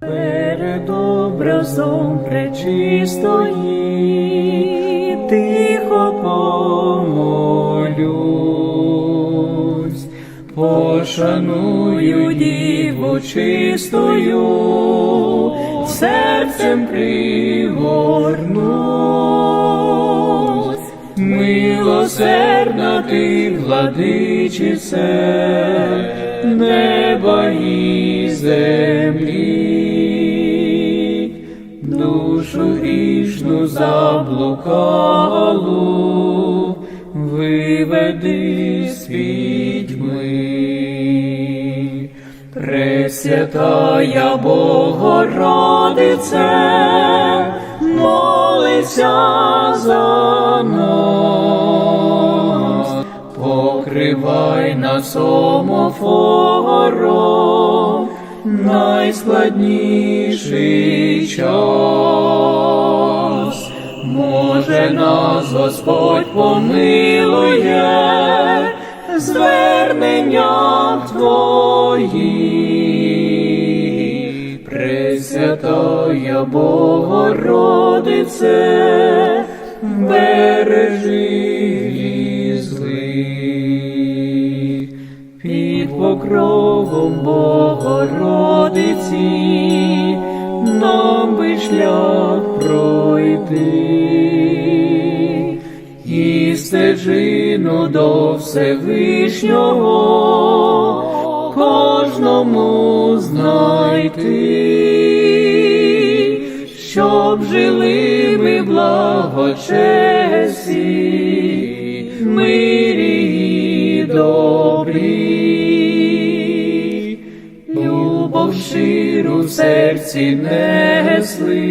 Перед образом пречистої тихо помолюсь, пошаную діву чистою, серцем пригорнусь. Милосердна ти, владичице, неба і землі, душу грішну заблукалу, виведи з пітьми. Пресвятая Богородице, молися за покривай нас омофором, найскладніший час. Може нас Господь помилує, звернення Твої, Пресвятая Богородице, під покровом Богородиці, нам би шлях пройти. І стежину до Всевишнього кожному знайти, щоб жили ми благочесті, мирі і добрі, любов щиру в серці несли,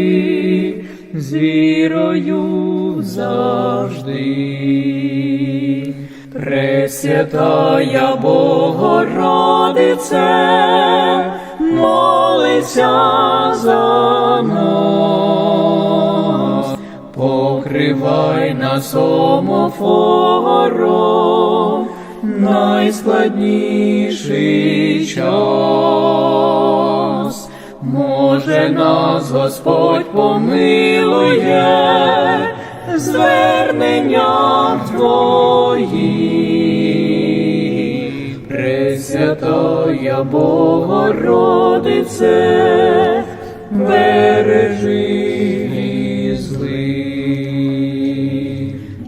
з вірою завжди. Пресвятая Богородице, молися за нас, покривай нас омофором, найскладніший час. Може нас Господь помилує, звернення Твої, Пресвятая Богородице, бережи